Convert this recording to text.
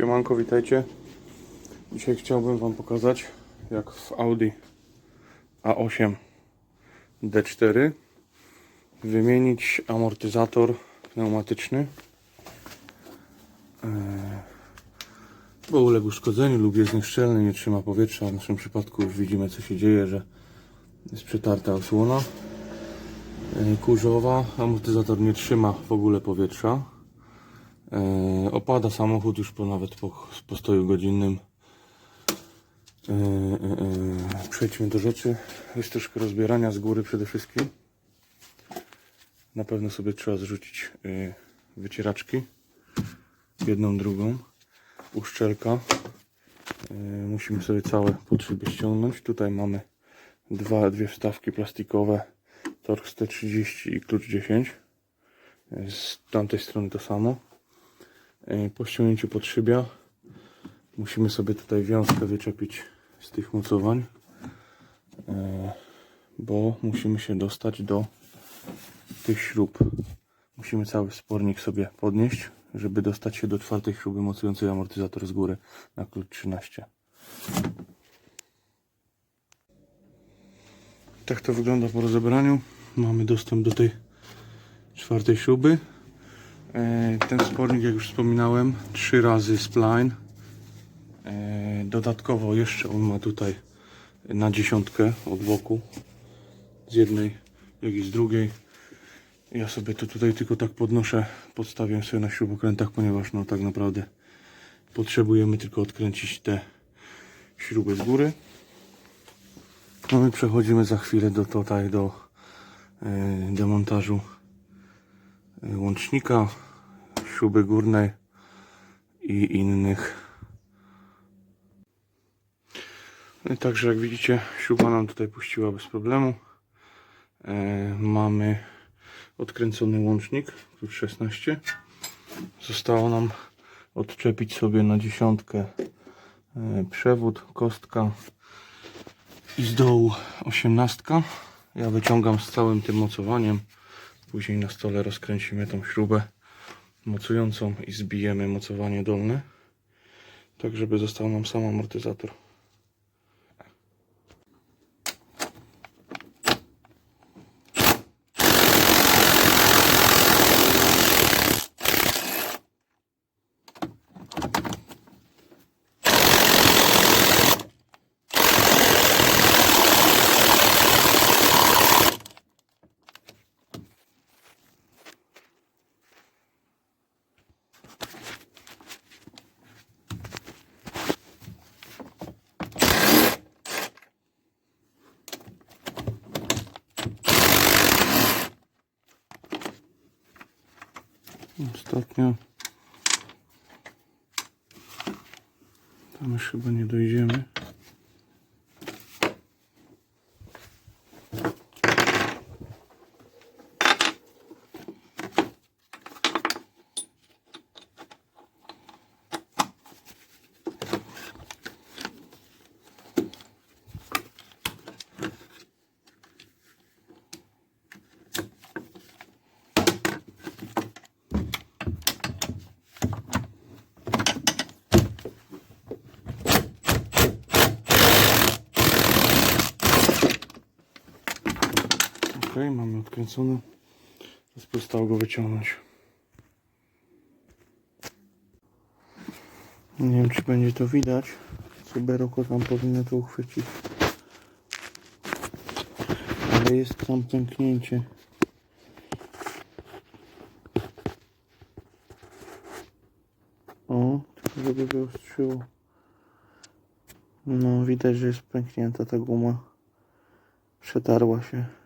Siemanko, witajcie. Dzisiaj chciałbym Wam pokazać, jak w Audi A8 D4 wymienić amortyzator pneumatyczny, Eee, bo uległ uszkodzeniu lub jest nieszczelny, nie trzyma powietrza. W naszym przypadku już widzimy, co się dzieje, że jest przetarta osłona Eee, kurzowa. Amortyzator nie trzyma w ogóle powietrza. E, opada samochód już po nawet po postoju godzinnym. E, e, przejdźmy do rzeczy. Jest troszkę rozbierania z góry przede wszystkim. Na pewno sobie trzeba zrzucić wycieraczki. Jedną, drugą. Uszczelka. Musimy sobie całe potrzeby ściągnąć. Tutaj mamy dwa, dwie wstawki plastikowe. Torx T30 i klucz 10. E, Z tamtej strony to samo. E, Po ściągnięciu podszybia musimy sobie tutaj wiązkę wyczepić z tych mocowań, e, bo musimy się dostać do tych śrub. Musimy cały spornik sobie podnieść, żeby dostać się do czwartej śruby mocującej amortyzator z góry na klucz 13. Tak to wygląda po rozebraniu. Mamy dostęp do tej czwartej śruby. E, Ten spornik, jak już wspominałem, trzy razy spline. E, Dodatkowo jeszcze on ma tutaj na dziesiątkę od boku. Z jednej, jak i z drugiej. Ja sobie to tutaj tylko tak podnoszę, podstawiam sobie na śrubokrętach, ponieważ no tak naprawdę potrzebujemy tylko odkręcić te śruby z góry. No my przechodzimy za chwilę do tutaj do e, demontażu łącznika, śruby górnej i innych. No Także jak widzicie, śruba nam tutaj puściła bez problemu. E, mamy odkręcony łącznik, klucz 16. Zostało nam odczepić sobie na dziesiątkę e, przewód, kostka i z dołu osiemnastka. Ja wyciągam z całym tym mocowaniem. Później na stole rozkręcimy tą śrubę mocującą i zbijemy mocowanie dolne. Tak, żeby został nam sam amortyzator. Ostatnio. Tam już chyba nie dojdziemy. Ok, mamy odkręcony. Teraz pozostało go wyciągnąć. Nie wiem, czy będzie to widać. Cyberoko tam powinno to uchwycić. Ale jest tam pęknięcie. O, tylko żeby wyostrzyło. No, widać, że jest pęknięta ta guma. Przetarła się.